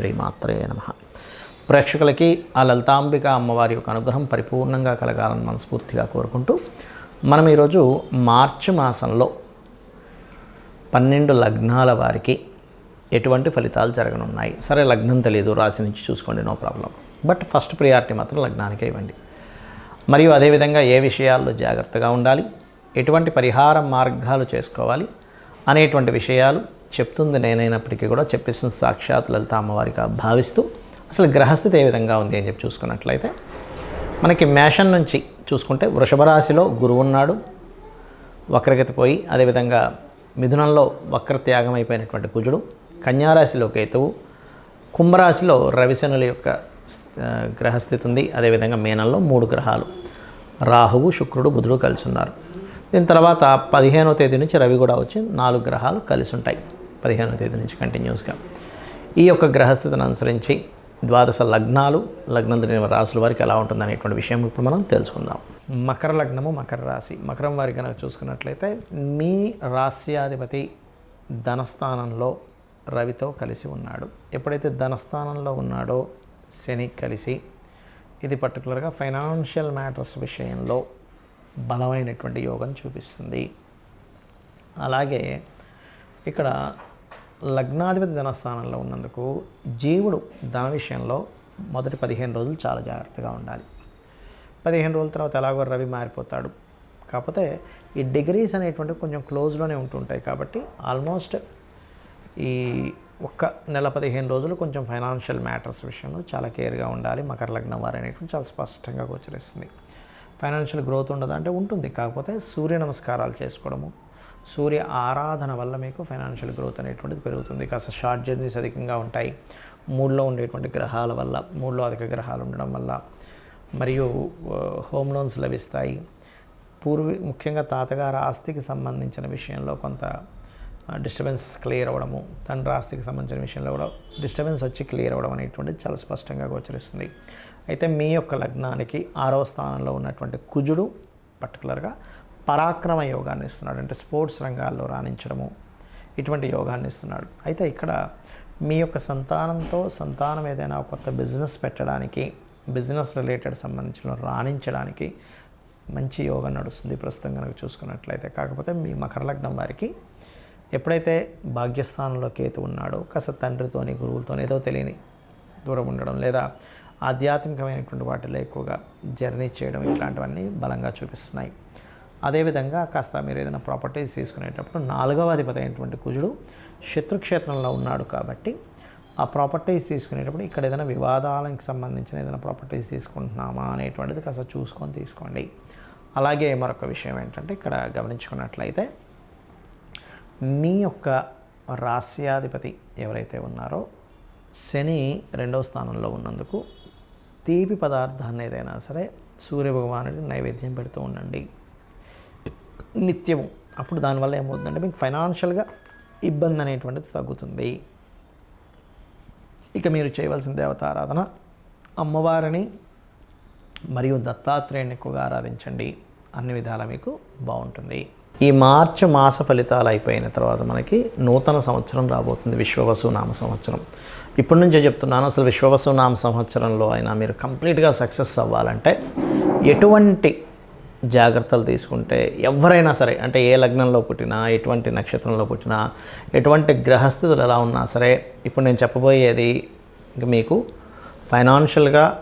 శ్రీమాత్రే నమ. ప్రేక్షకులకి ఆ లలితాంబిక అమ్మవారి యొక్క అనుగ్రహం పరిపూర్ణంగా కలగాలని మనస్ఫూర్తిగా కోరుకుంటూ మనం ఈరోజు మార్చి మాసంలో పన్నెండు లగ్నాల వారికి ఎటువంటి ఫలితాలు జరగనున్నాయి. సరే లగ్నం తెలియదు రాశి నుంచి చూసుకోండి no problem. But first priority మాత్రం లగ్నానికే ఇవ్వండి. మరియు అదేవిధంగా ఏ విషయాల్లో జాగ్రత్తగా ఉండాలి ఎటువంటి పరిహార మార్గాలు చేసుకోవాలి అనేటువంటి విషయాలు చెప్తుంది నేనైనప్పటికీ కూడా చెప్పేసిన సాక్షాత్ లలిత అమ్మవారిగా భావిస్తూ అసలు గ్రహస్థితి ఏ విధంగా ఉంది అని చెప్పి చూసుకున్నట్లయితే మనకి మేషన్ నుంచి చూసుకుంటే వృషభ రాశిలో గురువు ఉన్నాడు. వక్రగతి పోయి అదేవిధంగా మిథునంలో వక్ర త్యాగం అయిపోయినటువంటి కుజుడు. కన్యారాశిలో కేతువు. కుంభరాశిలో రవిశనుల యొక్క గ్రహస్థితి ఉంది. అదేవిధంగా మీనంలో మూడు గ్రహాలు. రాహువు శుక్రుడు బుధుడు కలిసి ఉన్నారు. దీని తర్వాత పదిహేనవ తేదీ నుంచి రవి కూడా వచ్చి నాలుగు గ్రహాలు కలిసి ఉంటాయి. పదిహేనో తేదీ నుంచి కంటిన్యూస్గా. ఈ యొక్క గ్రహస్థితిని అనుసరించి ద్వాదశ లగ్నాలు లగ్నం తెలియని రాసుల వారికి ఎలా ఉంటుంది అనేటువంటి విషయం ఇప్పుడు మనం తెలుసుకుందాం. మకర లగ్నము మకర రాశి. మకరం వారి కనుక చూసుకున్నట్లయితే మీ రాస్యాధిపతి ధనస్థానంలో రవితో కలిసి ఉన్నాడు. ఎప్పుడైతే ధనస్థానంలో ఉన్నాడో శని కలిసి ఇది పర్టికులర్గా ఫైనాన్షియల్ మ్యాటర్స్ విషయంలో బలమైనటువంటి యోగం చూపిస్తుంది. అలాగే ఇక్కడ లగ్నాధిపతి ధనస్థానంలో ఉన్నందుకు జీవుడు ధన విషయంలో మొదటి పదిహేను రోజులు చాలా జాగ్రత్తగా ఉండాలి. పదిహేను రోజుల తర్వాత ఎలాగో రవి మారిపోతాడు. కాకపోతే ఈ డిగ్రీస్ అనేటువంటివి కొంచెం క్లోజ్లోనే ఉంటుంటాయి కాబట్టి ఆల్మోస్ట్ ఈ ఒక్క నెల పదిహేను రోజులు కొంచెం ఫైనాన్షియల్ మ్యాటర్స్ విషయంలో చాలా కేర్గా ఉండాలి. మకర లగ్నం వారు అనేటువంటి చాలా స్పష్టంగా గోచరిస్తుంది. ఫైనాన్షియల్ గ్రోత్ ఉండదు అంటే ఉంటుంది. కాకపోతే సూర్య నమస్కారాలు చేసుకోవడము సూర్య ఆరాధన వల్ల మీకు ఫైనాన్షియల్ గ్రోత్ అనేటువంటిది పెరుగుతుంది. కాస్త షార్ట్ జర్నీస్ అధికంగా ఉంటాయి. మూడులో ఉండేటువంటి గ్రహాల వల్ల మూడులో అధిక గ్రహాలు ఉండడం వల్ల మరియు హోమ్ లోన్స్ లభిస్తాయి. పూర్వీ ముఖ్యంగా తాతగారు ఆస్తికి సంబంధించిన విషయంలో కొంత డిస్టర్బెన్సెస్ క్లియర్ అవ్వడము తండ్రి ఆస్తికి సంబంధించిన విషయంలో కూడా డిస్టర్బెన్స్ వచ్చి క్లియర్ అవ్వడం అనేటువంటిది చాలా స్పష్టంగా గోచరిస్తుంది. అయితే మీ యొక్క లగ్నానికి ఆరవ స్థానంలో ఉన్నటువంటి కుజుడు పర్టికులర్గా పరాక్రమ యోగాన్ని ఇస్తున్నాడు. అంటే స్పోర్ట్స్ రంగాల్లో రాణించడము ఇటువంటి యోగాన్ని ఇస్తున్నాడు. అయితే ఇక్కడ మీ యొక్క సంతానంతో సంతానం ఏదైనా కొత్త బిజినెస్ పెట్టడానికి బిజినెస్ రిలేటెడ్ సంబంధించిన రాణించడానికి మంచి యోగం నడుస్తుంది ప్రస్తుతం కనుక చూసుకున్నట్లయితే. కాకపోతే మీ మకర లగ్నం వారికి ఎప్పుడైతే భాగ్యస్థానంలో కేతు ఉన్నాడో కాస్త తండ్రితోని గురువులతోని ఏదో తెలియని దూరం ఉండడం లేదా ఆధ్యాత్మికమైనటువంటి వాటిలో ఎక్కువగా జర్నీ చేయడం ఇట్లాంటివన్నీ బలంగా చూపిస్తున్నాయి. అదేవిధంగా కాస్త మీరు ఏదైనా ప్రాపర్టీస్ తీసుకునేటప్పుడు నాలుగవ అధిపతి అయినటువంటి కుజుడు శత్రుక్షేత్రంలో ఉన్నాడు కాబట్టి ఆ ప్రాపర్టీస్ తీసుకునేటప్పుడు ఇక్కడ ఏదైనా వివాదాలకు సంబంధించిన ఏదైనా ప్రాపర్టీస్ తీసుకుంటున్నామా అనేటువంటిది కాస్త చూసుకొని తీసుకోండి. అలాగే మరొక విషయం ఏంటంటే ఇక్కడ గమనించుకున్నట్లయితే మీ యొక్క రాస్యాధిపతి ఎవరైతే ఉన్నారో శని రెండవ స్థానంలో ఉన్నందుకు తీపి పదార్థాన్ని ఏదైనా సరే సూర్యభగవానుడిని నైవేద్యం పెడుతూ ఉండండి. నిత్యము. అప్పుడు దానివల్ల ఏమవుతుందంటే మీకు ఫైనాన్షియల్గా ఇబ్బంది అనేటువంటిది తగ్గుతుంది. ఇక మీరు చేయవలసిన దేవతారాధన అమ్మవారిని మరియు దత్తాత్రేయుని ఎక్కువగా ఆరాధించండి. అన్ని విధాలా మీకు బాగుంటుంది. ఈ మార్చి మాస ఫలితాలు అయిపోయిన తర్వాత మనకి నూతన సంవత్సరం రాబోతుంది. విశ్వవసు నామ సంవత్సరం. ఇప్పటి నుంచే చెప్తున్నాను అసలు విశ్వవసు నామ సంవత్సరంలో అయినా మీరు కంప్లీట్గా సక్సెస్ అవ్వాలంటే ఎటువంటి జాగ్రత్తలు తీసుకుంటే ఎవరైనా సరే అంటే ఏ లగ్నంలో పుట్టినా ఎటువంటి నక్షత్రంలో పుట్టినా ఎటువంటి గ్రహస్థితులు ఎలా ఉన్నా సరే ఇప్పుడు నేను చెప్పబోయేది మీకు ఫైనాన్షియల్గా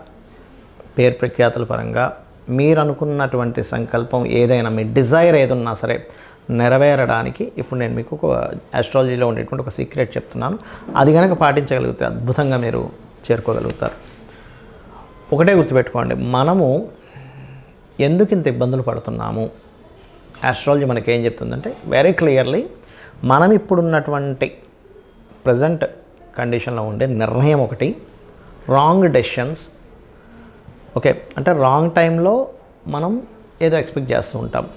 పేరు ప్రఖ్యాతుల పరంగా మీరు అనుకున్నటువంటి సంకల్పం ఏదైనా మీ డిజైర్ ఏదున్నా సరే నెరవేరడానికి ఇప్పుడు నేను మీకు ఒక ఆస్ట్రాలజీలో ఉండేటువంటి ఒక సీక్రెట్ చెప్తున్నాను. అది కనుక పాటించగలిగితే అద్భుతంగా మీరు చేరుకోగలుగుతారు. ఒకటే గుర్తుపెట్టుకోండి మనము ఎందుకు ఇంత ఇబ్బందులు పడుతున్నాము? ఆస్ట్రాలజీ మనకి ఏం చెప్తుందంటే వెరీ క్లియర్లీ మనం ఇప్పుడున్నటువంటి ప్రజెంట్ కండిషన్లో ఉండే నిర్ణయం ఒకటి రాంగ్ డెసిషన్స్ ఓకే అంటే రాంగ్ టైంలో మనం ఏదో ఎక్స్పెక్ట్ చేస్తూ ఉంటాం.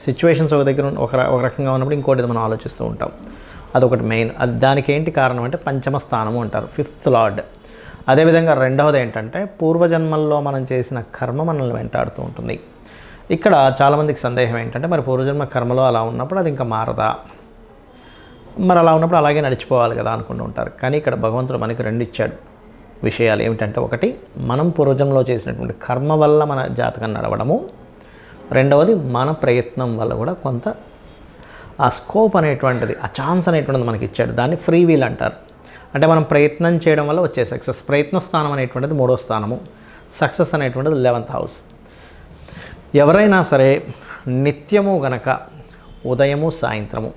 సిచ్యువేషన్స్ ఒక దగ్గర ఒక ఒక రకంగా ఉన్నప్పుడు ఇంకోటి ఏదో మనం ఆలోచిస్తూ ఉంటాం. అదొకటి మెయిన్ అది దానికి ఏంటి కారణం అంటే పంచమ స్థానము అంటారు. ఫిఫ్త్ లార్డ్ అదేవిధంగా రెండవది ఏంటంటే పూర్వజన్మల్లో మనం చేసిన కర్మ మనల్ని వెంటాడుతూ ఉంటుంది. ఇక్కడ చాలామందికి సందేహం ఏంటంటే మరి పూర్వజన్మ కర్మలో అలా ఉన్నప్పుడు అది ఇంకా మారదా? మరి అలా ఉన్నప్పుడు అలాగే నడిచిపోవాలి కదా అనుకుంటూ ఉంటారు. కానీ ఇక్కడ భగవంతుడు మనకి రెండు ఇచ్చాడు విషయాలు ఏమిటంటే ఒకటి మనం పూర్వజంలో చేసినటువంటి కర్మ వల్ల మన జాతకం నడవడము. రెండవది మన ప్రయత్నం వల్ల కూడా కొంత ఆ స్కోప్ అనేటువంటిది ఆ ఛాన్స్ అనేటువంటిది మనకి ఇచ్చాడు దాన్ని ఫ్రీ వీల్ అంటారు. అంటే మనం ప్రయత్నం చేయడం వల్ల వచ్చే సక్సెస్. ప్రయత్న స్థానం అనేటువంటిది మూడో స్థానము. సక్సెస్ అనేటువంటిది లెవెంత్ హౌస్ ఎవరైనా సరే నిత్యము గనక ఉదయము సాయంత్రము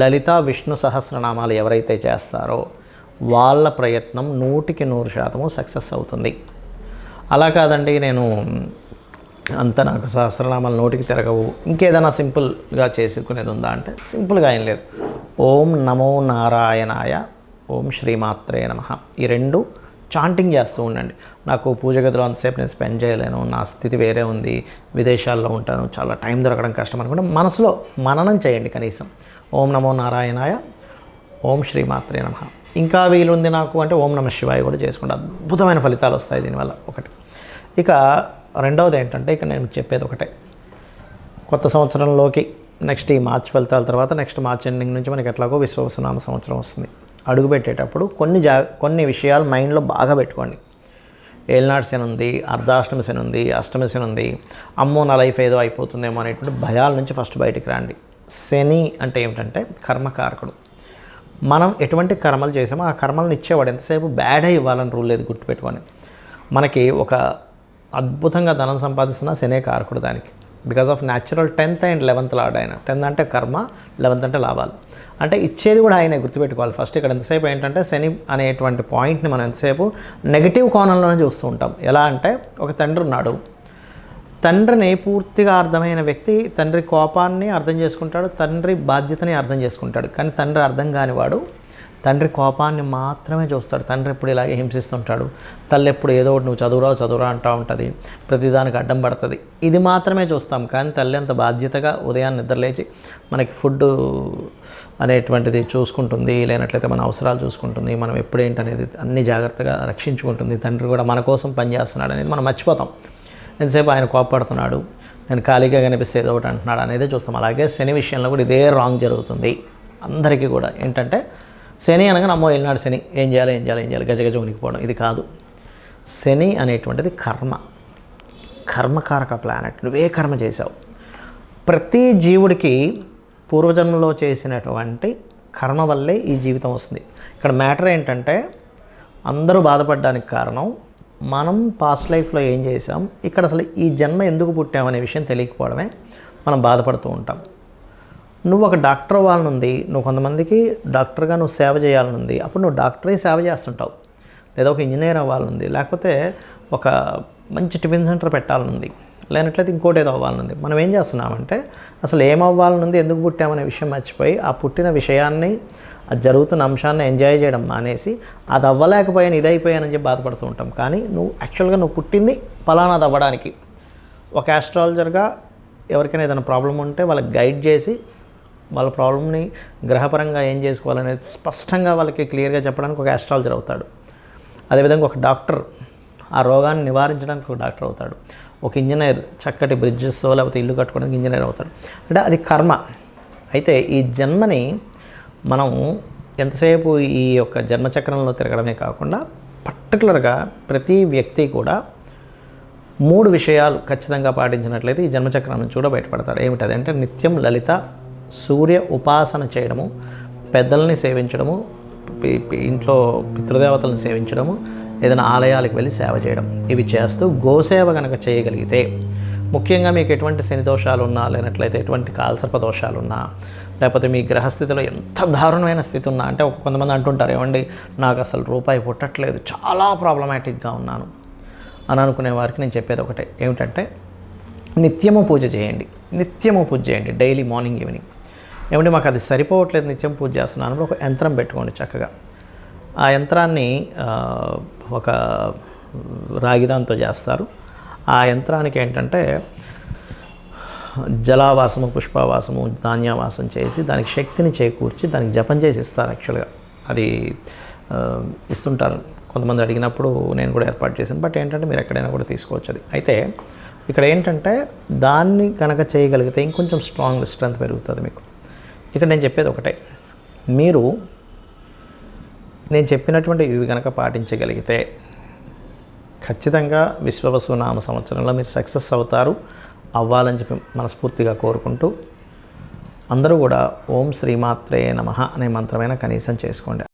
లలిత విష్ణు సహస్రనామాలు ఎవరైతే చేస్తారో వాళ్ళ ప్రయత్నం నూటికి నూరు శాతము సక్సెస్ అవుతుంది. అలా కాదండి నేను అంత నాకు సహస్రనామాలు నోటికి తిరగవు. ఇంకేదైనా సింపుల్గా చేసుకునేది ఉందా అంటే సింపుల్గా ఏం లేదు. ఓం నమో నారాయణాయ. ఓం శ్రీమాత్రే నమ. ఈ రెండు చాంటింగ్ చేస్తూ ఉండండి. నాకు పూజ గదిలో అంతసేపు నేను స్పెండ్ చేయలేను. నా స్థితి వేరే ఉంది. విదేశాల్లో ఉంటాను. చాలా టైం దొరకడం కష్టం అనుకుంటే మనసులో మననం చేయండి కనీసం. ఓం నమో నారాయణాయ. ఓం శ్రీమాత్రే నమ. ఇంకా వీలుంది నాకు అంటే ఓం నమ శివాయ కూడా చేసుకుంటే అద్భుతమైన ఫలితాలు వస్తాయి దీనివల్ల. ఒకటి. ఇక రెండవది ఏంటంటే ఇక నేను చెప్పేది ఒకటే. కొత్త సంవత్సరంలోకి నెక్స్ట్ ఈ మార్చ్ ఫలితాల తర్వాత నెక్స్ట్ మార్చ్ ఎండింగ్ నుంచి మనకి ఎట్లాగో విశ్వవసనామ సంవత్సరం వస్తుంది. అడుగుపెట్టేటప్పుడు కొన్ని జా కొన్ని విషయాలు మైండ్లో బాగా పెట్టుకోండి. ఏలినాడు శని ఉంది అర్ధాష్టమి శని ఉంది అష్టమి శని ఉంది అమ్మో నా లైఫ్ ఏదో అయిపోతుందేమో అనేటువంటి భయాల నుంచి ఫస్ట్ బయటికి రండి. శని అంటే ఏమిటంటే కర్మకారకుడు. మనం ఎటువంటి కర్మలు చేసామో ఆ కర్మలను ఇచ్చేవాడు ఎంతసేపు బ్యాడే ఇవ్వాలని రూల్ లేదు గుర్తుపెట్టుకొని మనకి ఒక అద్భుతంగా ధనం సంపాదిస్తున్న శనే కారకుడు దానికి. Because of natural tenth and eleventh lord ఆయన. టెన్త్ అంటే కర్మ లెవెన్త్ అంటే లాభాలు. అంటే ఇచ్చేది కూడా ఆయనే గుర్తుపెట్టుకోవాలి. ఫస్ట్ ఇక్కడ ఎంతసేపు ఏంటంటే శని అనేటువంటి పాయింట్ని మనం ఎంతసేపు నెగిటివ్ కోణంలోనే చూస్తూ ఉంటాం. ఎలా అంటే ఒక తండ్రి ఉన్నాడు. తండ్రిని పూర్తిగా అర్థమైన వ్యక్తి తండ్రి కోపాన్ని అర్థం చేసుకుంటాడు తండ్రి బాధ్యతని అర్థం చేసుకుంటాడు. కానీ తండ్రి అర్థం కానివాడు తండ్రి కోపాన్ని మాత్రమే చూస్తాడు. తండ్రి ఎప్పుడు ఇలాగే హింసిస్తుంటాడు? తల్లి ఎప్పుడు ఏదో ఒకటి నువ్వు చదువురావు చదువురా అంటూ ఉంటుంది. ప్రతిదానికి అడ్డం పడుతుంది. ఇది మాత్రమే చూస్తాం. కానీ తల్లి అంత బాధ్యతగా ఉదయాన్ని నిద్రలేచి మనకి ఫుడ్ అనేటువంటిది చూసుకుంటుంది. లేనట్లయితే మన అవసరాలు చూసుకుంటుంది. మనం ఎప్పుడేంటనేది అన్ని జాగ్రత్తగా రక్షించుకుంటుంది. తండ్రి కూడా మన కోసం పనిచేస్తున్నాడు అనేది మనం మర్చిపోతాం. ఎంతసేపు ఆయన కోపడుతున్నాడు? నేను ఖాళీగా కనిపిస్తే ఏదో ఒకటి అంటున్నాడు అనేది చూస్తాం. అలాగే శని విషయంలో కూడా ఇదే రాంగ్ జరుగుతుంది. అందరికీ కూడా ఏంటంటే శని అనగా నమ్మో వెళ్ళినాడు శని. ఏం చేయాలి ఏం చేయాలి ఏం చేయాలి? గజగజ ఉనికిపోవడం. ఇది కాదు. శని అనేటువంటిది కర్మ. కర్మకారక ప్లానెట్ నువ్వే కర్మ చేసావు ప్రతి జీవుడికి పూర్వజన్మలో చేసినటువంటి కర్మ వల్లే ఈ జీవితం వస్తుంది. ఇక్కడ మ్యాటర్ ఏంటంటే అందరూ బాధపడడానికి కారణం మనం పాస్ట్ లైఫ్లో ఏం చేసాం ఇక్కడ అసలు ఈ జన్మ ఎందుకు పుట్టామనే విషయం తెలియకపోవడమే. మనం బాధపడుతూ ఉంటాం. నువ్వు ఒక డాక్టర్ అవ్వాలనుంది నువ్వు కొంతమందికి డాక్టర్గా నువ్వు సేవ చేయాలనుంది అప్పుడు నువ్వు డాక్టరే సేవ చేస్తుంటావు. లేదా ఒక ఇంజనీర్ అవ్వాలనుంది లేకపోతే ఒక మంచి టిఫిన్ సెంటర్ పెట్టాలనుంది లేనట్లయితే ఇంకోటి ఏదో అవ్వాలనుంది. మనం ఏం చేస్తున్నామంటే అసలు ఏమవ్వాలనుంది ఎందుకు పుట్టామనే విషయం మర్చిపోయి ఆ పుట్టిన విషయాన్ని ఆ జరుగుతున్న అంశాన్ని ఎంజాయ్ చేయడం మానేసి అది అవ్వలేకపోయాను ఇది అయిపోయానని చెప్పి బాధపడుతూ ఉంటాం. కానీ నువ్వు యాక్చువల్గా నువ్వు పుట్టింది ఫలానాది అవ్వడానికి. ఒక ఆస్ట్రాలజర్గా ఎవరికైనా ఏదైనా ప్రాబ్లం ఉంటే వాళ్ళకి గైడ్ చేసి వాళ్ళ ప్రాబ్లమ్ని గ్రహపరంగా ఏం చేసుకోవాలనేది స్పష్టంగా వాళ్ళకి క్లియర్గా చెప్పడానికి ఒక ఆస్ట్రాలజర్ అవుతాడు. అదేవిధంగా ఒక డాక్టర్ ఆ రోగాన్ని నివారించడానికి ఒక డాక్టర్ అవుతాడు. ఒక ఇంజనీర్ చక్కటి బ్రిడ్జెస్ లేకపోతే ఇల్లు కట్టుకోవడానికి ఇంజనీర్ అవుతాడు. అంటే అది కర్మ. అయితే ఈ జన్మని మనం ఎంతసేపు ఈ యొక్క జన్మచక్రంలో తిరగడమే కాకుండా పర్టికులర్గా ప్రతి వ్యక్తి కూడా మూడు విషయాలు ఖచ్చితంగా పాటించినట్లయితే ఈ జన్మచక్రం నుంచి కూడా బయటపడతారు ఏమిటది అంటే నిత్యం లలిత సూర్య ఉపాసన చేయడము పెద్దల్ని సేవించడము ఇంట్లో పితృదేవతలను సేవించడము ఏదైనా ఆలయాలకు వెళ్ళి సేవ చేయడం. ఇవి చేస్తూ గోసేవ కనుక చేయగలిగితే ముఖ్యంగా మీకు ఎటువంటి శని దోషాలు ఉన్నా లేనట్లయితే ఎటువంటి కాల్సర్ప దోషాలు ఉన్నా లేకపోతే మీ గ్రహస్థితిలో ఎంత దారుణమైన స్థితి ఉన్నా అంటే ఒక కొంతమంది అంటుంటారు ఏమండి నాకు అసలు రూపాయి పుట్టట్లేదు చాలా ప్రాబ్లమాటిక్గా ఉన్నాను. అని అనుకునే వారికి నేను చెప్పేది ఒకటే ఏమిటంటే నిత్యము పూజ చేయండి. నిత్యము పూజ చేయండి డైలీ మార్నింగ్ ఈవినింగ్. ఏమంటే మాకు అది సరిపోవట్లేదు నిత్యం పూజ చేస్తున్నాను ఒక యంత్రం పెట్టుకోండి చక్కగా. ఆ యంత్రాన్ని ఒక రాగిదాంతో చేస్తారు. ఆ యంత్రానికి ఏంటంటే జలావాసము పుష్పవాసము ధాన్యవాసం చేసి దానికి శక్తిని చేకూర్చి దానికి జపం చేసి ఇస్తారు యాక్చువల్గా. అది ఇస్తుంటారు. కొంతమంది అడిగినప్పుడు నేను కూడా ఏర్పాటు చేశాను. బట్ ఏంటంటే మీరు ఎక్కడైనా కూడా తీసుకోవచ్చు అది. అయితే ఇక్కడ ఏంటంటే దాన్ని కనుక చేయగలిగితే ఇంకొంచెం స్ట్రాంగ్ స్ట్రెంత్ పెరుగుతుంది మీకు. ఇక్కడ నేను చెప్పేది ఒకటే. మీరు నేను చెప్పినటువంటి ఇవి కనుక పాటించగలిగితే ఖచ్చితంగా విశ్వవసునామ సంవత్సరంలో మీరు సక్సెస్ అవుతారు అవ్వాలని చెప్పి మనస్ఫూర్తిగా కోరుకుంటూ అందరూ కూడా ఓం శ్రీమాత్రే నమ అనే మంత్రమైన కనీసం చేసుకోండి.